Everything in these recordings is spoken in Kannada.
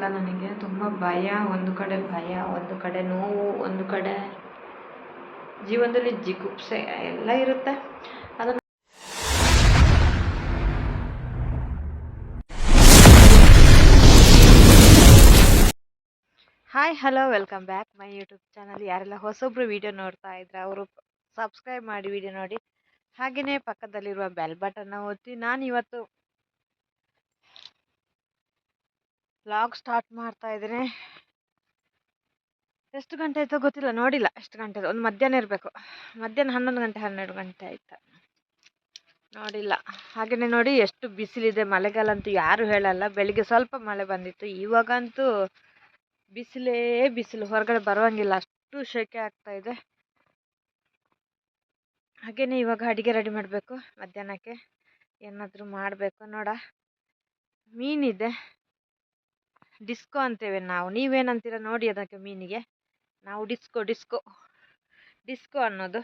ಗೊತ್ತಿಲ್ಲ ನನಗೆ. ತುಂಬ ಭಯ, ಒಂದು ಕಡೆ ಭಯ, ಒಂದು ಕಡೆ ನೋವು, ಒಂದು ಕಡೆ ಜೀವನದಲ್ಲಿ ಜಿಗುಪ್ಸೆ ಎಲ್ಲ ಇರುತ್ತೆ. ಅದನ್ನು hi hello welcome back my YouTube channel ಯಾರೆಲ್ಲ ಹೊಸೊಬ್ರು ವಿಡಿಯೋ ನೋಡ್ತಾ ಇದ್ರೆ ಅವರು ಸಬ್ಸ್ಕ್ರೈಬ್ ಮಾಡಿ ವಿಡಿಯೋ ನೋಡಿ. ಹಾಗೆಯೇ ಪಕ್ಕದಲ್ಲಿರುವ ಬೆಲ್ ಬಟನ್ನ ಒತ್ತಿ. ನಾನು ಇವತ್ತು ವ್ಲಾಗ್ ಸ್ಟಾರ್ಟ್ ಮಾಡ್ತಾ ಇದ್ದೀನಿ. ಎಷ್ಟು ಗಂಟೆ ಆಯ್ತೋ ಗೊತ್ತಿಲ್ಲ, ನೋಡಿಲ್ಲ ಎಷ್ಟು ಗಂಟೆ ಒಂದು ಮಧ್ಯಾಹ್ನ ಇರಬೇಕು. ಮಧ್ಯಾಹ್ನ ಹನ್ನೊಂದು ಗಂಟೆ, ಹನ್ನೆರಡು ಗಂಟೆ ಆಯ್ತು? ನೋಡಿಲ್ಲ. ಹಾಗೆಯೇ ನೋಡಿ ಎಷ್ಟು ಬಿಸಿಲಿದೆ. ಮಳೆಗಾಲ ಅಂತೂ ಯಾರು ಹೇಳಲ್ಲ. ಬೆಳಿಗ್ಗೆ ಸ್ವಲ್ಪ ಮಳೆ ಬಂದಿತ್ತು. ಇವಾಗಂತೂ ಬಿಸಿಲೇ ಬಿಸಿಲು. ಹೊರಗಡೆ ಬರೋಂಗಿಲ್ಲ ಅಷ್ಟು ಶೆಕೆ ಆಗ್ತಾ ಇದೆ. ಹಾಗೆಯೇ ಇವಾಗ ಅಡುಗೆ ರೆಡಿ ಮಾಡಬೇಕು. ಮಧ್ಯಾಹ್ನಕ್ಕೆ ಏನಾದರೂ ಮಾಡಬೇಕು ನೋಡ. ಮೀನಿದೆ. ಡಿಸ್ಕೋ ಅಂತೇವೆ ನಾವು. ನೀವೇನಂತೀರ ನೋಡಿ ಅದಕ್ಕೆ ಮೀನಿಗೆ. ನಾವು ಡಿಸ್ಕೋ ಡಿಸ್ಕೋ ಡಿಸ್ಕೋ ಅನ್ನೋದು.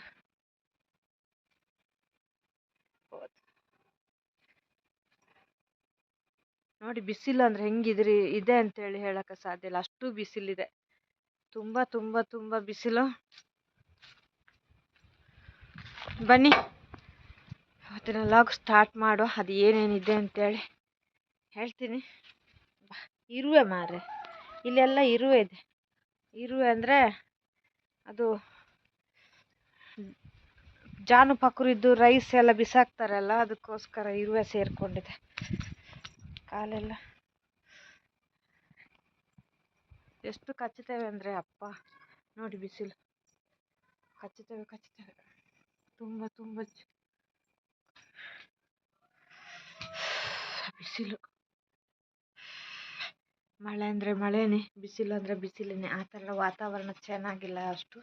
ನೋಡಿ ಬಿಸಿಲು ಅಂದರೆ ಹೆಂಗಿದ್ರಿ, ಇದೆ ಅಂತೇಳಿ ಹೇಳಕ್ಕೆ ಸಾಧ್ಯ ಇಲ್ಲ. ಅಷ್ಟು ಬಿಸಿಲಿದೆ. ತುಂಬ ತುಂಬ ತುಂಬ ಬಿಸಿಲು. ಬನ್ನಿ. ಅವತ್ತಿನ ಲಾಗ್ ಸ್ಟಾರ್ಟ್ ಮಾಡುವ ಅದು ಏನೇನಿದೆ ಅಂತೇಳಿ. ಹೇಳ್ತೀನಿ. ಇರುವೆ ಮಾರೆ ಇಲ್ಲೆಲ್ಲ ಇರುವೆ ಇದೆ. ಇರುವೆ ಅಂದರೆ ಅದು ಜಾನು ಪಕ್ರಿದ್ದು ರೈಸ್ ಎಲ್ಲ ಬಿಸಾಕ್ತಾರಲ್ಲ, ಅದಕ್ಕೋಸ್ಕರ ಇರುವೆ ಸೇರಿಕೊಂಡಿದೆ. ಕಾಲೆಲ್ಲ. ಎಷ್ಟು ಕಚ್ಚುತ್ತೇವೆ ಅಂದರೆ ಅಪ್ಪ, ನೋಡಿ ಬಿಸಿಲು. ಕಚ್ಚುತ್ತೇವೆ ಕಚ್ಚುತ್ತೇವೆ. ತುಂಬ ತುಂಬ ಬಿಸಿಲು. ಮಳೆ ಅಂದರೆ ಮಳೆನೇ, ಬಿಸಿಲು ಅಂದರೆ ಬಿಸಿಲೇ ಆ ಥರ ವಾತಾವರಣ ಚೆನ್ನಾಗಿಲ್ಲ ಅಷ್ಟು.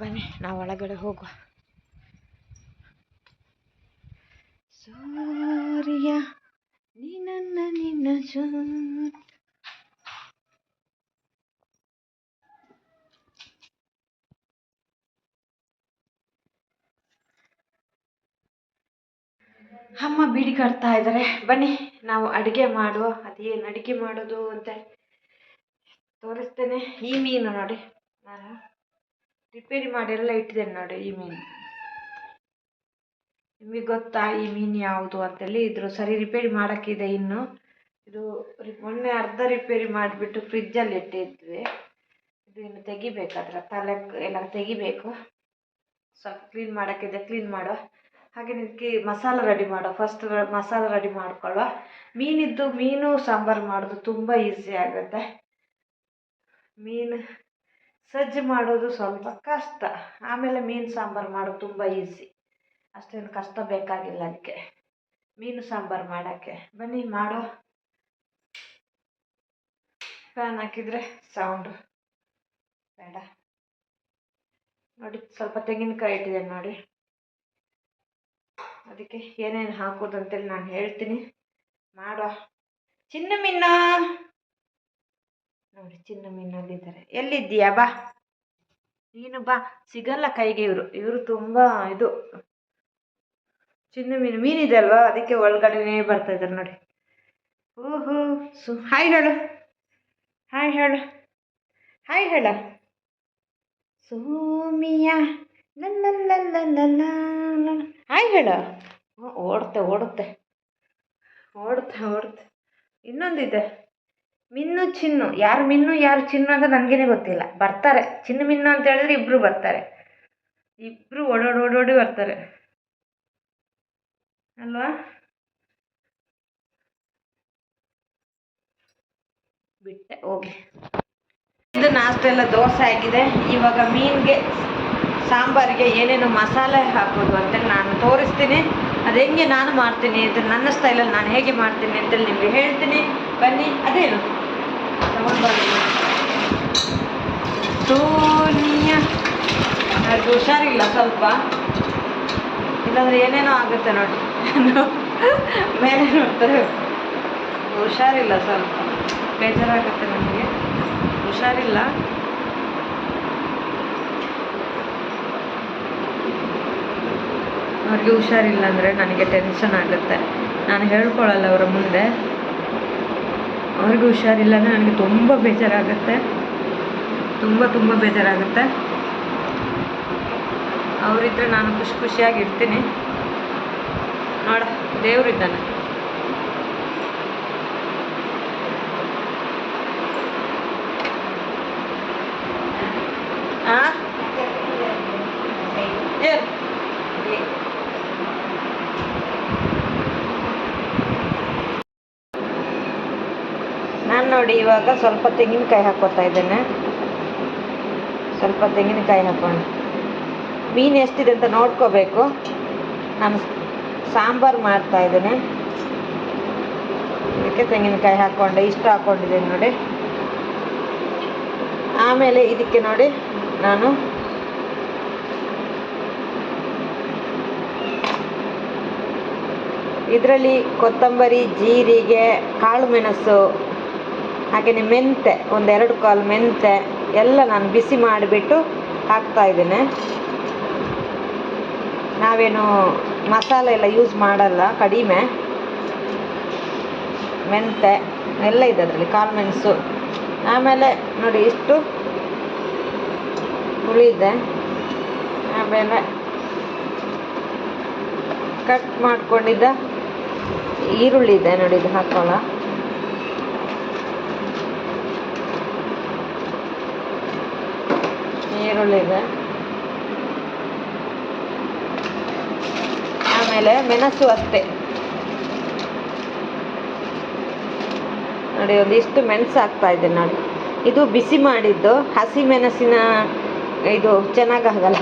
ಬನ್ನಿ, ನಾವು ಒಳಗಡೆ ಹೋಗುವ. ಸೂರ್ಯ ನಿನ್ನ ನನ್ನ ಅಮ್ಮ, ಬೀಡಿ ಕಟ್ತಾ ಇದ್ದಾರೆ ಬನ್ನಿ. ನಾವು ಅಡುಗೆ ಮಾಡುವ, ಅದೇನು ಅಡುಗೆ ಮಾಡೋದು ಅಂತ ತೋರಿಸ್ತೇನೆ. ಈ ಮೀನು ನೋಡಿ. ನಾನು ರಿಪೇರಿ ಮಾಡಿ ಎಲ್ಲ ಇಟ್ಟಿದ್ದೇನೆ ನೋಡಿ ಈ ಮೀನು. ನಿಮಗೆ ಗೊತ್ತಾ ಈ ಮೀನು ಯಾವುದು ಅಂತೇಳಿ ಇದ್ರ ಸರಿ ರಿಪೇರಿ ಮಾಡೋಕ್ಕಿದೆ ಇನ್ನು. ಇದು ಮೊನ್ನೆ ಅರ್ಧ ರಿಪೇರಿ ಮಾಡಿಬಿಟ್ಟು ಫ್ರಿಜ್ಜಲ್ಲಿ ಇಟ್ಟಿದ್ವಿ. ಇದು ಇನ್ನು ತೆಗಿಬೇಕು ಅದರ ತಲೆ ಎಲ್ಲ ತೆಗಿಬೇಕು. ಸ್ವಲ್ಪ ಕ್ಲೀನ್ ಮಾಡೋಕ್ಕಿದೆ ಕ್ಲೀನ್ ಮಾಡುವ. ಹಾಗೆ ಇದಕ್ಕೆ ಮಸಾಲ ರೆಡಿ ಮಾಡೋ. ಫಸ್ಟ್ ಮಸಾಲ ರೆಡಿ ಮಾಡ್ಕೊಳ್ಳುವ ಮೀನಿದ್ದು ಮೀನು, ಸಾಂಬಾರು ಮಾಡೋದು ತುಂಬ ಈಸಿ ಆಗುತ್ತೆ. ಮೀನು ಸಜ್ಜು ಮಾಡೋದು ಸ್ವಲ್ಪ ಕಷ್ಟ. ಆಮೇಲೆ ಮೀನು, ಸಾಂಬಾರು ಮಾಡೋದು ತುಂಬ ಈಸಿ ಅಷ್ಟೇನು ಕಷ್ಟ ಬೇಕಾಗಿಲ್ಲ ಅದಕ್ಕೆ ಮೀನು, ಸಾಂಬಾರು ಮಾಡೋಕ್ಕೆ. ಬನ್ನಿ, ಮಾಡೋ. ಫ್ಯಾನ್ ಹಾಕಿದರೆ ಸೌಂಡು ಬೇಡ. ನೋಡಿ, ಸ್ವಲ್ಪ ತೆಂಗಿನಕಾಯಿ ಇಟ್ಟಿದ್ದೇನೆ ನೋಡಿ. ಅದಕ್ಕೆ ಏನೇನು ಹಾಕೋದು ಅಂತೇಳಿ ನಾನು ಹೇಳ್ತೀನಿ. ಮಾಡುವ ಚಿನ್ನ ಮಿನ್ನ ನೋಡಿ ಚಿನ್ನ ಮಿನ್ನಲ್ಲಿದ್ದಾರೆ ಎಲ್ಲಿದ್ದೀಯಾ? ಬಾ. ನೀನು ಬಾ. ಸಿಗಲ್ಲ ಕೈಗೆ ಇವರು. ಇವರು ತುಂಬ ಇದು. ಚಿನ್ನ ಮೀನು ಮೀನಿದೆ ಅಲ್ವಾ? ಅದಕ್ಕೆ ಒಳಗಡೆನೇ ಬರ್ತಾ ಇದ್ದಾರೆ ನೋಡಿ. ಓಹೋ, ಸು, ಹಾಯ್ ಹೇಳು. ಹಾಯ್ ಹೇಳು. ಹಾಯ್ ಹೇಳ. ಸೋಮಿಯ. ಲಲ್ಲ ಹಾಯ್ ಹೇಳ. ಓಡುತ್ತೆ ಓಡುತ್ತೆ ಓಡುತ್ತೆ ಓಡುತ್ತೆ ಇನ್ನೊಂದಿದೆ. ಮಿನ್ನು, ಚಿನ್ನು. ಯಾರು ಮಿನ್ನು, ಯಾರು ಚಿನ್ನು ಅಂತ ನನಗೇನೆ ಗೊತ್ತಿಲ್ಲ. ಬರ್ತಾರೆ. ಚಿನ್ನು, ಮಿನ್ನು ಅಂತ ಹೇಳಿದ್ರೆ ಇಬ್ಬರು ಬರ್ತಾರೆ. ಇಬ್ಬರು ಓಡೋಡಿ ಓಡೋಡಿ ಬರ್ತಾರೆ. ಅಲ್ವಾ? ಬಿಟ್ಟೆ, ಹೋಗಿ. ಇದು ನಾಷ್ಟ ಎಲ್ಲ ದೋಸೆ ಆಗಿದೆ. ಇವಾಗ ಮೀನಿಗೆ ಸಾಂಬಾರಿಗೆ ಏನೇನು ಮಸಾಲೆ ಹಾಕೋದು ಅಂತೇಳಿ ನಾನು ತೋರಿಸ್ತೀನಿ. ಅದು ಹೆಂಗೆ ನಾನು ಮಾಡ್ತೀನಿ ಅಂತ ನನ್ನ ಸ್ಟೈಲಲ್ಲಿ ನಾನು ಹೇಗೆ ಮಾಡ್ತೀನಿ ಅಂತೇಳಿ ನಿಮಗೆ ಹೇಳ್ತೀನಿ. ಬನ್ನಿ, ಅದೇನು? ಸೋನಿಯಾ ಅದು ಹುಷಾರಿಲ್ಲ ಸ್ವಲ್ಪ. ಇಲ್ಲಾಂದ್ರೆ ಏನೇನೋ ಆಗುತ್ತೆ ನೋಡಿ. ಮೇಲೆ ನೋಡ್ತಾರೆ ಹುಷಾರಿಲ್ಲ ಸ್ವಲ್ಪ. ಬೇಜಾರಾಗುತ್ತೆ ನನಗೆ. ಹುಷಾರಿಲ್ಲ. ಅವ್ರಿಗೆ ಹುಷಾರಿಲ್ಲ ಅಂದರೆ ನನಗೆ ಟೆನ್ಷನ್ ಆಗುತ್ತೆ. ನಾನು ಹೇಳ್ಕೊಳ್ಳಲ್ಲ ಅವರ ಮುಂದೆ. ಅವ್ರಿಗೂ ಹುಷಾರಿಲ್ಲ ಅಂದರೆ ನನಗೆ ತುಂಬ ಬೇಜಾರಾಗುತ್ತೆ. ತುಂಬ ತುಂಬ ಬೇಜಾರಾಗುತ್ತೆ. ಅವರಿದ್ರೆ ನಾನು ಖುಷಿ ಖುಷಿಯಾಗಿ ಇರ್ತೀನಿ. ನೋಡ, ದೇವರಿದ್ದಾನೆ ಆ ಏ ನಾನು ನೋಡಿ, ಇವಾಗ ಸ್ವಲ್ಪ ತೆಂಗಿನಕಾಯಿ ಹಾಕೋತಾ ಇದ್ದೇನೆ. ಸ್ವಲ್ಪ ತೆಂಗಿನಕಾಯಿ ಹಾಕೋಣ. ಮೀನು ಎಷ್ಟಿದೆ ಅಂತ ನೋಡ್ಕೋಬೇಕು. ನಾನು ಸಾಂಬಾರು ಮಾಡ್ತಾ ಇದ್ದೇನೆ. ಇದಕ್ಕೆ ತೆಂಗಿನಕಾಯಿ ಹಾಕ್ಕೊಂಡೆ ಇಷ್ಟು ಹಾಕ್ಕೊಂಡಿದ್ದೀನಿ ನೋಡಿ. ಆಮೇಲೆ ಇದಕ್ಕೆ ನೋಡಿ, ನಾನು ಇದರಲ್ಲಿ ಕೊತ್ತಂಬರಿ, ಜೀರಿಗೆ, ಕಾಳು ಮೆಣಸು ಹಾಗೆಯೇ ಮೆಂತೆ ಒಂದೆರಡು ಕಾಲು ಮೆಂತೆ ಎಲ್ಲ ನಾನು ಬಿಸಿ ಮಾಡಿಬಿಟ್ಟು ಹಾಕ್ತಾ ಇದ್ದೇನೆ. ನಾವೇನು ಮಸಾಲೆ ಎಲ್ಲ ಯೂಸ್ ಮಾಡಲ್ಲ, ಕಡಿಮೆ. ಮೆಂತೆ ಎಲ್ಲ ಇದೆ ಅದರಲ್ಲಿ, ಕಾಳು ಮೆಣಸು. ಆಮೇಲೆ ನೋಡಿ ಇಷ್ಟು ಹುಳಿ ಇದೆ. ಆಮೇಲೆ ಕಟ್ ಮಾಡ್ಕೊಂಡಿದ್ದ ಈರುಳ್ಳಿ ಇದೆ ನೋಡಿ ಇದು ಹಾಕೋಣ ಈರುಳ್ಳಿ ಇದೆ ಆಮೇಲೆ ಮೆಣಸು ಅಷ್ಟೇ. ನೋಡಿ, ಒಂದಿಷ್ಟು ಮೆಣಸು ಹಾಕ್ತಾ ಇದ್ದೇನೆ ನೋಡಿ. ಇದು ಬಿಸಿ ಮಾಡಿದ್ದು, ಹಸಿ ಮೆಣಸಿನ ಇದು ಚೆನ್ನಾಗಾಗಲ್ಲ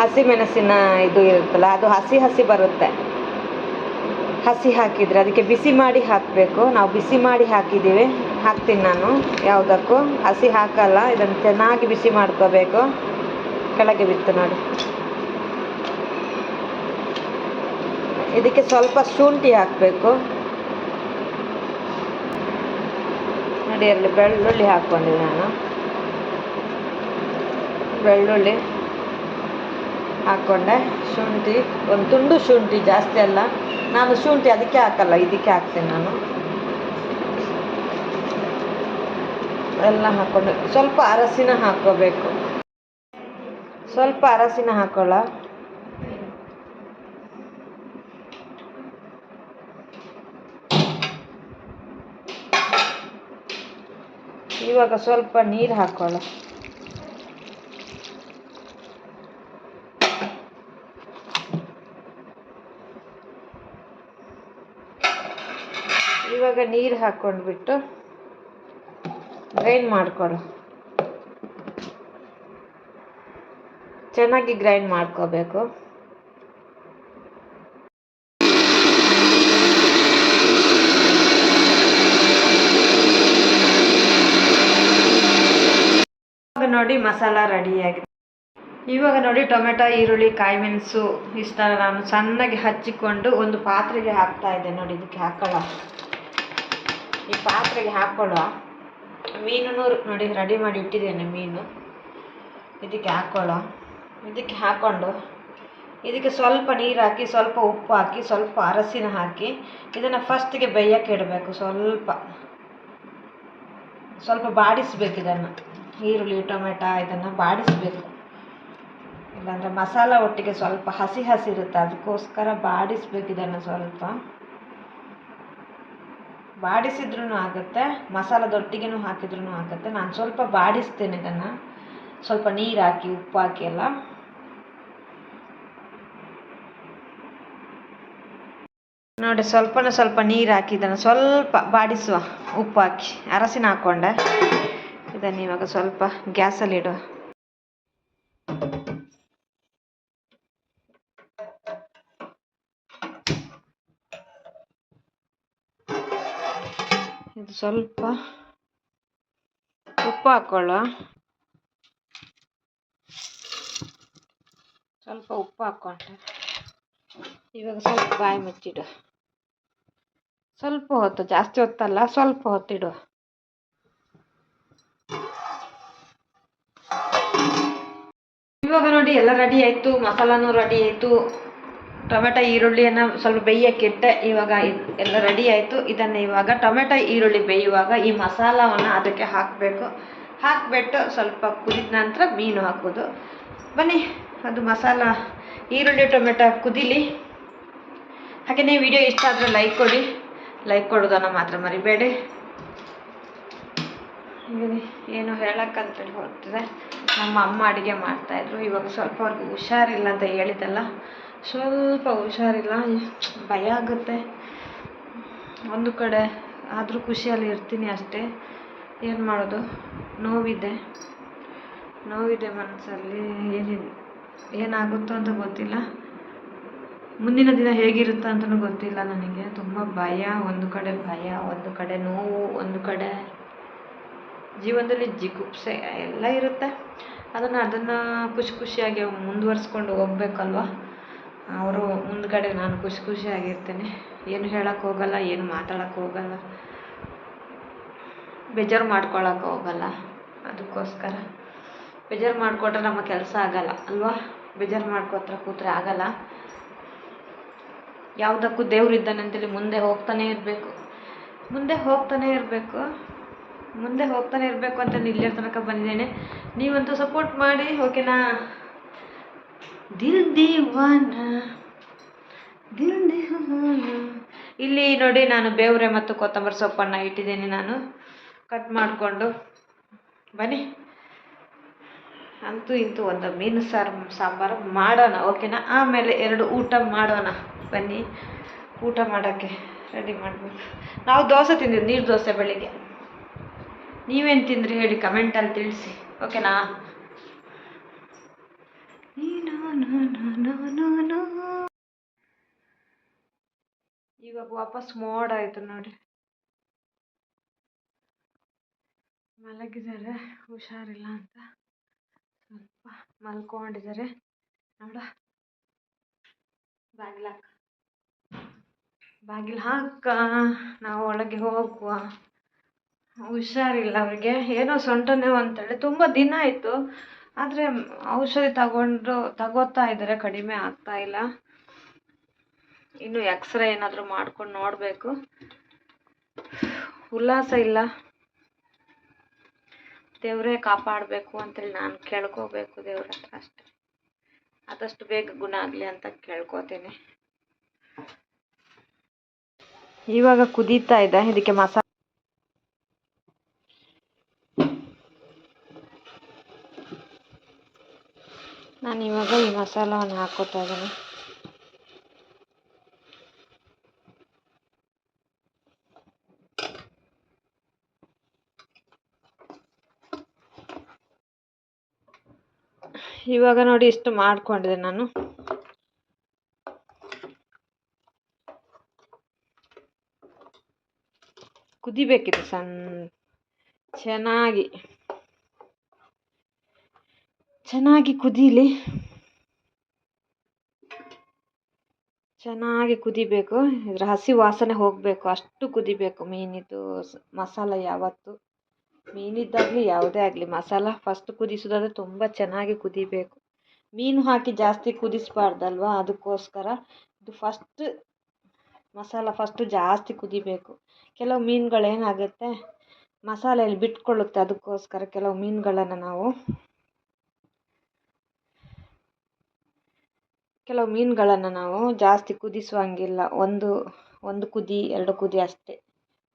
ಹಸಿ ಮೆಣಸಿನ ಇದು ಇರುತ್ತಲ್ಲ, ಅದು ಹಸಿ ಹಸಿ ಬರುತ್ತೆ. ಹಸಿ ಹಾಕಿದರೆ, ಅದಕ್ಕೆ ಬಿಸಿ ಮಾಡಿ ಹಾಕಬೇಕು. ನಾವು ಬಿಸಿ ಮಾಡಿ ಹಾಕಿದ್ದೀವಿ. ಹಾಕ್ತೀನಿ ನಾನು, ಯಾವುದಕ್ಕೂ. ಹಸಿ ಹಾಕಲ್ಲ, ಇದನ್ನು ಚೆನ್ನಾಗಿ ಬಿಸಿ ಮಾಡ್ಕೋಬೇಕು. ಕೆಳಗೆ ಬಿತ್ತು ನೋಡಿ. ಇದಕ್ಕೆ ಸ್ವಲ್ಪ ಶುಂಠಿ ಹಾಕಬೇಕು. ನೋಡಿ ಅಲ್ಲಿ ಬೆಳ್ಳುಳ್ಳಿ ಹಾಕ್ಕೊಂಡಿದ್ದೆ ನಾನು. ಬೆಳ್ಳುಳ್ಳಿ ಹಾಕ್ಕೊಂಡೆ. ಶುಂಠಿ, ಒಂದು ತುಂಡು ಶುಂಠಿ ಜಾಸ್ತಿ ಅಲ್ಲ. ನಾನು ಶುಂಠಿ ಅದಕ್ಕೆ ಹಾಕಲ್ಲ, ಇದಕ್ಕೆ ಹಾಕ್ತೀನಿ ನಾನು. ಎಲ್ಲ ಹಾಕ್ಕೊಂಡು ಸ್ವಲ್ಪ ಅರಸಿನ ಹಾಕ್ಕೋಬೇಕು ಸ್ವಲ್ಪ ಅರಸಿನ ಹಾಕೊಳ್ಳ. ಇವಾಗ ಸ್ವಲ್ಪ ನೀರು ಹಾಕೋಳ ಇವಾಗ ನೀರು ಹಾಕ್ಕೊಂಡ್ಬಿಟ್ಟು ಗ್ರೈಂಡ್ ಮಾಡ್ಕೊಳ್ಳು ಚೆನ್ನಾಗಿ ಗ್ರೈಂಡ್ ಮಾಡ್ಕೋಬೇಕು. ನೋಡಿ ಮಸಾಲ ರೆಡಿಯಾಗಿದೆ ಇವಾಗ ನೋಡಿ ಟೊಮೆಟೊ, ಈರುಳ್ಳಿ ಕಾಯಿ ಮೆಣಸು ಇಷ್ಟ ನಾನು ಸಣ್ಣಗೆ ಹಚ್ಚಿಕೊಂಡು ಒಂದು ಪಾತ್ರೆಗೆ ಹಾಕ್ತಾ ಇದ್ದೆ ನೋಡಿ, ಇದಕ್ಕೆ ಹಾಕೋಣ ಈ ಪಾತ್ರೆಗೆ ಹಾಕೊಳ್ಳುವ ಮೀನು ನೋಡಿ ರೆಡಿ ಮಾಡಿ ಇಟ್ಟಿದ್ದೇನೆ ಮೀನು. ಇದಕ್ಕೆ ಹಾಕೋಣ ಇದಕ್ಕೆ ಹಾಕ್ಕೊಂಡು ಇದಕ್ಕೆ ಸ್ವಲ್ಪ ನೀರು ಹಾಕಿ, ಸ್ವಲ್ಪ ಉಪ್ಪು ಹಾಕಿ, ಸ್ವಲ್ಪ ಅರಸಿನ ಹಾಕಿ, ಇದನ್ನು ಫಸ್ಟಿಗೆ ಬೇಯಕ್ಕೆ ಇಡಬೇಕು ಸ್ವಲ್ಪ. ಸ್ವಲ್ಪ ಬಾಡಿಸ್ಬೇಕು ಇದನ್ನು. ಈರುಳ್ಳಿ, ಟೊಮೆಟೊ, ಇದನ್ನು ಬಾಡಿಸ್ಬೇಕು. ಇಲ್ಲಾಂದರೆ ಮಸಾಲ ಒಟ್ಟಿಗೆ ಸ್ವಲ್ಪ ಹಸಿ ಹಸಿ ಇರುತ್ತೆ. ಅದಕ್ಕೋಸ್ಕರ ಬಾಡಿಸ್ಬೇಕು ಇದನ್ನು ಸ್ವಲ್ಪ. ಬಾಡಿಸಿದ್ರೂ ಆಗುತ್ತೆ, ಮಸಾಲದೊಟ್ಟಿಗೆನೂ ಹಾಕಿದ್ರೂ ಆಗುತ್ತೆ. ನಾನು ಸ್ವಲ್ಪ ಬಾಡಿಸ್ತೇನೆ ಇದನ್ನು. ಸ್ವಲ್ಪ ನೀರು ಹಾಕಿ ಉಪ್ಪು ಹಾಕಿ ಎಲ್ಲ. ನೋಡಿ, ಸ್ವಲ್ಪನೇ ಸ್ವಲ್ಪ ನೀರು ಹಾಕಿ ಇದನ್ನು ಸ್ವಲ್ಪ ಬಾಡಿಸುವ. ಉಪ್ಪು ಹಾಕಿ ಅರಸಿನ ಹಾಕ್ಕೊಂಡೆ ಇದನ್ನು ಇವಾಗ ಸ್ವಲ್ಪ ಗ್ಯಾಸಲ್ಲಿ ಇಡುವ ಇದು ಸ್ವಲ್ಪ ಉಪ್ಪು ಹಾಕ್ಕೊಳ್ಳುವ ಸ್ವಲ್ಪ ಉಪ್ಪು ಹಾಕ್ಕೊಂಡೆ ಇವಾಗ ಸ್ವಲ್ಪ ಬಾಯಿ ಮುಚ್ಚಿಡು. ಸ್ವಲ್ಪ ಹೊತ್ತು, ಜಾಸ್ತಿ ಹೊತ್ತಲ್ಲ, ಸ್ವಲ್ಪ ಹೊತ್ತಿಡು. ಇವಾಗ ನೋಡಿ, ಎಲ್ಲ ರೆಡಿ ಆಯಿತು, ಮಸಾಲಾನು ರೆಡಿ ಆಯಿತು. ಟೊಮೆಟೊ ಈರುಳ್ಳಿಯನ್ನು ಸ್ವಲ್ಪ ಬೇಯಕ್ಕಿಟ್ಟೆ ಇವಾಗ ಎಲ್ಲ ರೆಡಿ ಆಯಿತು. ಇದನ್ನು ಇವಾಗ ಟೊಮೆಟೊ ಈರುಳ್ಳಿ ಬೇಯುವಾಗ ಈ ಮಸಾಲವನ್ನು ಅದಕ್ಕೆ ಹಾಕಬೇಕು. ಹಾಕಿಬಿಟ್ಟು ಸ್ವಲ್ಪ ಕುದಿದ ನಂತರ ಮೀನು ಹಾಕೋದು ಬನ್ನಿ, ಅದು ಮಸಾಲ, ಈರುಳ್ಳಿ, ಟೊಮೆಟೊ ಕುದಿಲಿ. ಹಾಗೆಯೇ ವಿಡಿಯೋ ಇಷ್ಟ ಆದರೆ ಲೈಕ್ ಕೊಡಿ. ಲೈಕ್ ಕೊಡೋದನ್ನು ಮಾತ್ರ ಮರಿಬೇಡಿ. ಏನು ಹೇಳಕ್ಕಂತೇಳಿ ಹೋಗ್ತದೆ ನಮ್ಮ ಅಮ್ಮ ಅಡುಗೆ ಮಾಡ್ತಾಯಿದ್ರು ಇವಾಗ ಸ್ವಲ್ಪ ಅವ್ರಿಗೆ ಹುಷಾರಿಲ್ಲ ಅಂತ ಹೇಳಿದ್ದಲ್ಲ. ಸ್ವಲ್ಪ ಹುಷಾರಿಲ್ಲ. ಭಯ ಆಗುತ್ತೆ. ಒಂದು ಕಡೆ ಆದರೂ ಖುಷಿಯಲ್ಲಿ ಇರ್ತೀನಿ ಅಷ್ಟೇ. ಏನು ಮಾಡೋದು? ನೋವಿದೆ. ನೋವಿದೆ ಮನಸ್ಸಲ್ಲಿ ಏನಿದೆ ಏನಾಗುತ್ತೋ ಅಂತ ಗೊತ್ತಿಲ್ಲ. ಮುಂದಿನ ದಿನ ಹೇಗಿರುತ್ತೆ ಅಂತಲೂ ಗೊತ್ತಿಲ್ಲ ನನಗೆ. ತುಂಬ ಭಯ, ಒಂದು ಕಡೆ ಭಯ, ಒಂದು ಕಡೆ ನೋವು, ಒಂದು ಕಡೆ ಜೀವನದಲ್ಲಿ ಜಿಗುಪ್ಸೆ ಎಲ್ಲ ಇರುತ್ತೆ. ಅದನ್ನು ಅದನ್ನು ಖುಷಿ ಖುಷಿಯಾಗಿ ಮುಂದುವರಿಸ್ಕೊಂಡು ಹೋಗ್ಬೇಕಲ್ವ? ಅವರು ಮುಂದುಗಡೆ ನಾನು ಖುಷಿ ಖುಷಿಯಾಗಿರ್ತೀನಿ. ಏನು ಹೇಳಕ್ಕೆ ಹೋಗಲ್ಲ, ಏನು ಮಾತಾಡಕ್ಕೆ ಹೋಗಲ್ಲ. ಬೇಜಾರು ಮಾಡ್ಕೊಳಕ್ಕೆ ಹೋಗಲ್ಲ. ಅದಕ್ಕೋಸ್ಕರ ಬೇಜಾರು ಮಾಡಿಕೊಟ್ರೆ ನಮ್ಮ ಕೆಲಸ ಆಗಲ್ಲ, ಅಲ್ವಾ? ಬೇಜಾರು ಮಾಡ್ಕೋತ್ರ ಕೂತ್ರೆ ಆಗಲ್ಲ. ಯಾವುದಕ್ಕೂ ದೇವ್ರು ಅಂತೇಳಿ ಮುಂದೆ ಹೋಗ್ತಾನೆ ಇರಬೇಕು. ಮುಂದೆ ಹೋಗ್ತಾನೆ ಇರಬೇಕು. ಮುಂದೆ ಹೋಗ್ತಾನೆ ಇರಬೇಕು ಅಂತ ಇಲ್ಲಿಯ ತನಕ ಬಂದಿದ್ದೇನೆ. ನೀವಂತೂ ಸಪೋರ್ಟ್ ಮಾಡಿ ಓಕೆನಾ ದಿಲ್ ದೀವಾನ ದಿಲ್ ಇಲ್ಲಿ ನೋಡಿ ನಾನು ಬೇವ್ರೆ ಮತ್ತು ಕೊತ್ತಂಬರಿ ಸೊಪ್ಪನ್ನು ಇಟ್ಟಿದ್ದೀನಿ ನಾನು. ಕಟ್ ಮಾಡಿಕೊಂಡು. ಬನ್ನಿ. ಅಂತೂ ಇಂತೂ ಒಂದು ಮೀನು ಸಾರು ಸಾಂಬಾರು ಮಾಡೋಣ, ಓಕೆನಾ? ಆಮೇಲೆ ಎರಡು ಊಟ ಮಾಡೋಣ. ಬನ್ನಿ. ಊಟ ಮಾಡೋಕ್ಕೆ ರೆಡಿ ಮಾಡಬೇಕು. ನಾವು ದೋಸೆ ತಿಂದಿದ್ದು, ನೀರು ದೋಸೆ ಬೆಳಿಗ್ಗೆ. ನೀವೇನು ತಿಂದ್ರಿ ಹೇಳಿ ಕಮೆಂಟಲ್ಲಿ ತಿಳಿಸಿ, ಓಕೆನಾ? ಇವಾಗ ವಾಪಸ್ ಮೋಡ ಆಯಿತು ನೋಡಿ. ಮಲಗಿದ್ದಾರೆ, ಹುಷಾರಿಲ್ಲ ಅಂತ. ಸ್ವಲ್ಪ ಮಲ್ಕೊಂಡಿದ್ದಾರೆ. ನೋಡ. ಬಾಗಿಲ ಹಾಕ. ಬಾಗಿಲು ಹಾಕ. ನಾವು ಒಳಗೆ ಹೋಗುವ. ಹುಷಾರಿಲ್ಲ ಅವ್ರಿಗೆ. ಏನೋ ಸೊಂಟನೇ ಅಂತೇಳಿ ತುಂಬ ದಿನ ಆಯಿತು. ಆದರೆ ಔಷಧಿ ತಗೊಂಡು ತಗೋತಾ ಇದ್ದಾರೆ ಕಡಿಮೆ ಆಗ್ತಾ ಇಲ್ಲ. ಇನ್ನು ಎಕ್ಸ್ರೇ ಏನಾದರೂ ಮಾಡ್ಕೊಂಡು ನೋಡಬೇಕು. ಉಲ್ಲಾಸ ಇಲ್ಲ. ದೇವರೇ ಕಾಪಾಡಬೇಕು ಅಂತೇಳಿ ನಾನು ಕೇಳ್ಕೋಬೇಕು ದೇವ್ರ ಹತ್ರ ಅಷ್ಟೆ. ಆದಷ್ಟು ಬೇಗ ಗುಣ ಆಗಲಿ ಅಂತ ಕೇಳ್ಕೊತೀನಿ. ಇವಾಗ ಕುದೀತಾ ಇದೆ ಇದಕ್ಕೆ ಮಸಾಲೆ ನಾನು ಇವಾಗ ಈ ಮಸಾಲವನ್ನು ಹಾಕ್ಕೋತಾ ಇದ್ದೀನಿ. ಇವಾಗ ನೋಡಿ ಇಷ್ಟು ಮಾಡ್ಕೊಂಡಿದ್ದೆ ನಾನು. ಕುದಿಬೇಕಿದೆ ಸಣ್ಣ ಚೆನ್ನಾಗಿ. ಚೆನ್ನಾಗಿ ಕುದೀಲಿ. ಚೆನ್ನಾಗಿ ಕುದಿಬೇಕು. ಇದರ ಹಸಿ ವಾಸನೆ ಹೋಗಬೇಕು. ಅಷ್ಟು ಕುದಿಬೇಕು ಮೀನಿದು ಸ್- ಮಸಾಲ ಯಾವತ್ತು. ಮೀನಿದ್ದಾಗಲಿ ಯಾವುದೇ ಆಗಲಿ ಮಸಾಲ ಫಸ್ಟ್ ಕುದಿಸೋದಾದ್ರೆ ತುಂಬ ಚೆನ್ನಾಗಿ ಕುದಿಬೇಕು. ಮೀನು ಹಾಕಿ ಜಾಸ್ತಿ ಕುದಿಸಬಾರ್ದಲ್ವಾ? ಅದಕ್ಕೋಸ್ಕರ ಇದು ಫಸ್ಟ್ ಮಸಾಲ ಫಸ್ಟು ಜಾಸ್ತಿ ಕುದಿಬೇಕು. ಕೆಲವು ಮೀನುಗಳೇನಾಗುತ್ತೆ? ಮಸಾಲೆಯಲ್ಲಿ ಬಿಟ್ಕೊಳ್ಳುತ್ತೆ. ಅದಕ್ಕೋಸ್ಕರ ಕೆಲವು ಮೀನುಗಳನ್ನು ನಾವು ಕೆಲವು ಮೀನುಗಳನ್ನು ನಾವು ಜಾಸ್ತಿ ಕುದಿಸುವಂಗಿಲ್ಲ. ಒಂದು ಒಂದು ಕುದಿ, ಎರಡು ಕುದಿ ಅಷ್ಟೇ.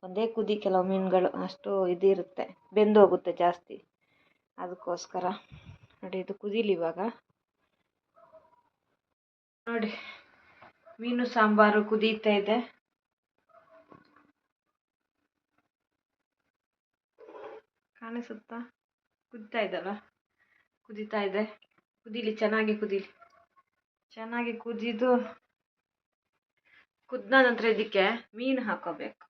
ಒಂದೇ ಕುದಿ ಕೆಲವು ಮೀನುಗಳು, ಅಷ್ಟು ಇದಿರುತ್ತೆ ಬೆಂದೋಗುತ್ತೆ ಜಾಸ್ತಿ. ಅದಕ್ಕೋಸ್ಕರ ನೋಡಿ, ಇದು ಕುದೀಲಿ ಇವಾಗ. ನೋಡಿ, ಮೀನು ಸಾಂಬಾರು ಕುದೀತಾ ಇದೆ. ಕಾಣಿಸುತ್ತಾ? ಕುದಿತಾ ಇದಲ್ಲ? ಕುದೀತಾ ಇದೆ. ಕುದೀಲಿ, ಚೆನ್ನಾಗಿ ಕುದೀಲಿ. ಚೆನ್ನಾಗಿ ಕುದಿದು ಕುದ್ದ ನಂತರ ಇದಕ್ಕೆ ಮೀನು ಹಾಕೋಬೇಕು.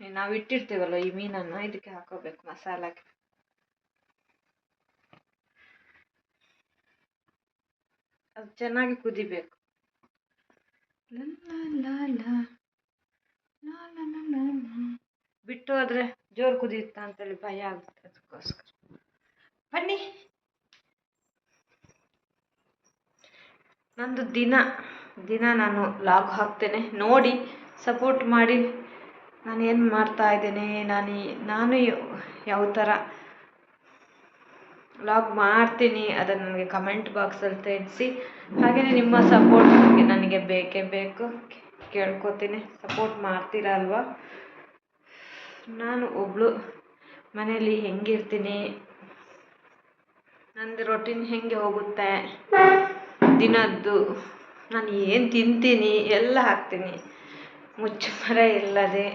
ನಾವು ಇಟ್ಟಿರ್ತೀವಲ್ಲ ಈ ಮೀನನ್ನು, ಇದಕ್ಕೆ ಹಾಕೋಬೇಕು ಮಸಾಲಕ್ಕೆ. ಅದು ಚೆನ್ನಾಗಿ ಕುದಿಬೇಕು. ಬಿಟ್ಟು ಆದರೆ ಜೋರು ಕುದಿಯುತ್ತಾ ಅಂತೇಳಿ ಭಯ ಆಗುತ್ತೆ ಅದಕ್ಕೋಸ್ಕರ. ಬನ್ನಿ. ನಂದು ದಿನ ದಿನ ನಾನು ಲಾಗ್ ಹಾಕ್ತೇನೆ. ನೋಡಿ ಸಪೋರ್ಟ್ ಮಾಡಿ. ನಾನು ಏನು ಮಾಡ್ತಾ ಇದ್ದೇನೆ? ನಾನು ನಾನು ಯಾವ ಥರ ಲಾಗ್ ಮಾಡ್ತೀನಿ ಅದನ್ನು ನನಗೆ ಕಮೆಂಟ್ ಬಾಕ್ಸಲ್ಲಿ ತಿಳಿಸಿ. ಹಾಗೆಯೇ ನಿಮ್ಮ ಸಪೋರ್ಟ್ ನನಗೆ ಬೇಕೇ ಬೇಕು. ಕೇಳ್ಕೊತೀನಿ. ಸಪೋರ್ಟ್ ಮಾಡ್ತೀರಾ ಅಲ್ವಾ? ನಾನು ಒಬ್ಬಳು ಮನೇಲಿ ಹೆಂಗಿರ್ತೀನಿ? ನಂದು ರೊಟೀನ್ ಹೆಂಗೆ ಹೋಗುತ್ತೆ? ದಿನದ್ದು ನಾನು ಏನು ತಿಂತೀನಿ ಎಲ್ಲ ಹಾಕ್ತೀನಿ. ಮುಚ್ಚುಮರೆ ಇಲ್ಲದೆ.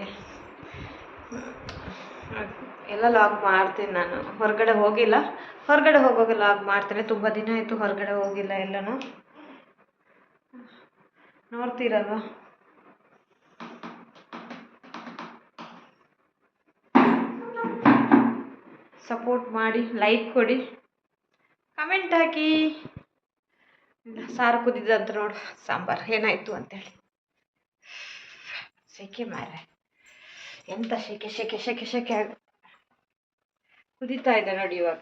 ಎಲ್ಲ ಲಾಗ್ ಮಾಡ್ತೀನಿ ನಾನು. ಹೊರಗಡೆ ಹೋಗಿಲ್ಲ. ಹೊರಗಡೆ ಹೋಗುವಾಗ ಲಾಗ್ ಮಾಡ್ತೇನೆ. ತುಂಬ ದಿನ ಆಯಿತು ಹೊರಗಡೆ ಹೋಗಿಲ್ಲ ಎಲ್ಲನೂ. ನೋಡ್ತೀರಲ್ವ? ಸಪೋರ್ಟ್ ಮಾಡಿ ಲೈಕ್ ಕೊಡಿ. ಕಮೆಂಟ್ ಹಾಕಿ. ಸಾರು ಕುದಿದಂತ ನೋಡು, ಸಾಂಬಾರು. ಏನಾಯಿತು ಅಂತೇಳಿ. ಸೆಕೆ ಮಾರೆ ಎಂತ ಸೆಕೆ ಸೆಕೆ ಸೆಕೆ ಸೆಕೆ ಆಗ. ಕುದಿತಾ ಇದೆ ನೋಡಿ ಇವಾಗ.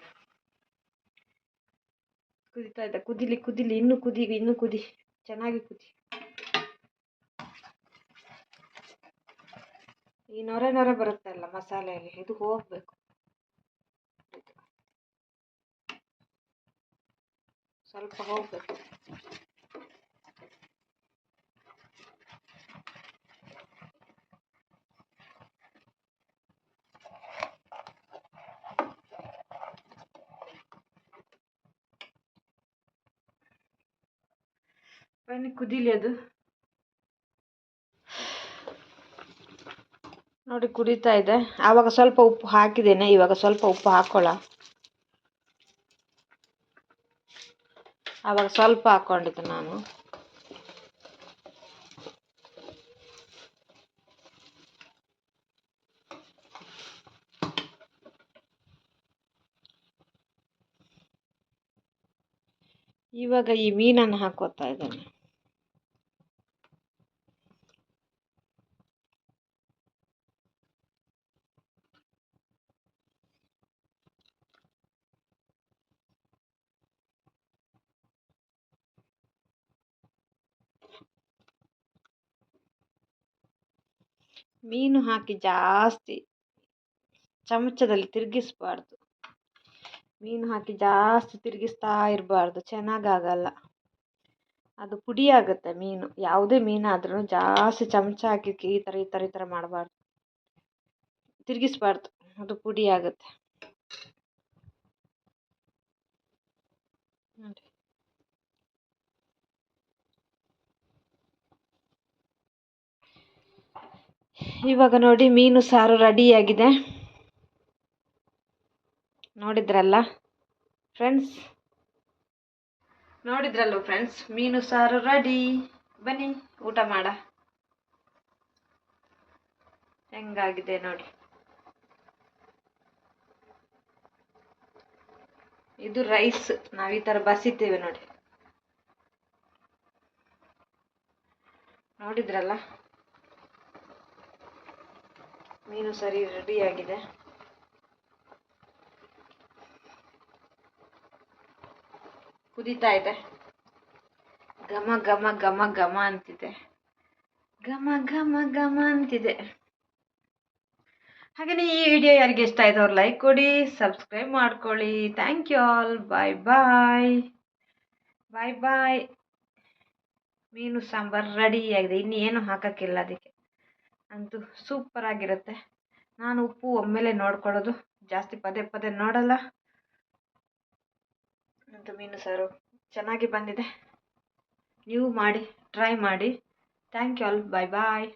ಕುದಿತಾ ಇದೆ. ಕುದಿಲಿ ಕುದಿಲಿ. ಇನ್ನೂ ಕುದಿ ಇನ್ನೂ ಕುದಿ. ಚೆನ್ನಾಗಿ ಕುದಿ. ಈ ನೊರೆ ನೊರೆ ಬರುತ್ತಲ್ಲ ಮಸಾಲೆಯಲ್ಲಿ, ಇದು ಹೋಗ್ಬೇಕು. ಸ್ವಲ್ಪ ಹೋಗ್ಬೇಕು. ಬನ್ನಿ ಕುದೀಲಿ ಅದು. ನೋಡಿ ಕುದೀತಾ ಇದೆ. ಆವಾಗ ಸ್ವಲ್ಪ ಉಪ್ಪು ಹಾಕಿದ್ದೇನೆ. ಇವಾಗ ಸ್ವಲ್ಪ ಉಪ್ಪು ಹಾಕೊಳ್ಳ ಆವಾಗ ಸ್ವಲ್ಪ ಹಾಕ್ಕೊಂಡಿದ್ದೆ ನಾನು. ಇವಾಗ ಈ ಮೀನನ್ನು ಹಾಕೋತಾ ಇದ್ದೇನೆ. ಮೀನು ಹಾಕಿ ಜಾಸ್ತಿ ಚಮಚದಲ್ಲಿ ತಿರುಗಿಸ್ಬಾರ್ದು. ಮೀನು ಹಾಕಿ ಜಾಸ್ತಿ ತಿರುಗಿಸ್ತಾ ಇರಬಾರ್ದು, ಚೆನ್ನಾಗಾಗಲ್ಲ. ಅದು ಪುಡಿ ಆಗುತ್ತೆ ಮೀನು, ಯಾವುದೇ ಮೀನಾದ್ರೂ ಜಾಸ್ತಿ ಚಮಚ ಹಾಕಿ ಈ ಥರ ಈ ಥರ ಈ ಥರ ಮಾಡಬಾರ್ದು. ತಿರುಗಿಸ್ಬಾರ್ದು, ಅದು ಪುಡಿ ಆಗುತ್ತೆ. ಇವಾಗ ನೋಡಿ ಮೀನು ಸಾರು ರೆಡಿಯಾಗಿದೆ. ನೋಡಿದ್ರಲ್ಲ ಫ್ರೆಂಡ್ಸ್? ನೋಡಿದ್ರಲ್ಲ ಫ್ರೆಂಡ್ಸ್? ಮೀನು ಸಾರು ರೆಡಿ. ಬನ್ನಿ, ಊಟ ಮಾಡ. ಹೆಂಗಾಗಿದೆ ನೋಡಿ. ಇದು ರೈಸ್. ನಾವು ಈ ಥರ ಬಸಿತೇವೆ ನೋಡಿ. ನೋಡಿದ್ರಲ್ಲ? ಮೀನು ಸರಿ ರೆಡಿಯಾಗಿದೆ ಕುದೀತಾ ಇದೆ. ಘಮ ಘಮ ಘಮ ಘಮ ಅಂತಿದೆ. ಘಮ ಘಮ ಘಮ ಅಂತಿದೆ. ಹಾಗೆಯೇ ಈ ವಿಡಿಯೋ ಯಾರಿಗೆ ಇಷ್ಟ ಆಯ್ತು ಅವ್ರು ಲೈಕ್ ಕೊಡಿ ಸಬ್ಸ್ಕ್ರೈಬ್ ಮಾಡ್ಕೊಳ್ಳಿ. Thank you all bye bye bye bye ಮೀನು ಸಾಂಬಾರ್ ರೆಡಿ ಆಗಿದೆ. ಇನ್ನೇನು ಹಾಕೋಕ್ಕಿಲ್ಲ ಅದಕ್ಕೆ. ಅಂತೂ ಸೂಪರ್ ಆಗಿರುತ್ತೆ. ನಾನು ಉಪ್ಪು ಒಮ್ಮೆಲೆ ನೋಡ್ಕೊಳ್ಳೋದು. ಜಾಸ್ತಿ ಪದೇ ಪದೇ ನೋಡಲ್ಲ. ಅಂತೂ ಮೀನು ಸಾರು ಚೆನ್ನಾಗಿ ಬಂದಿದೆ. ನೀವು ಮಾಡಿ ಟ್ರೈ ಮಾಡಿ. Thank you all bye bye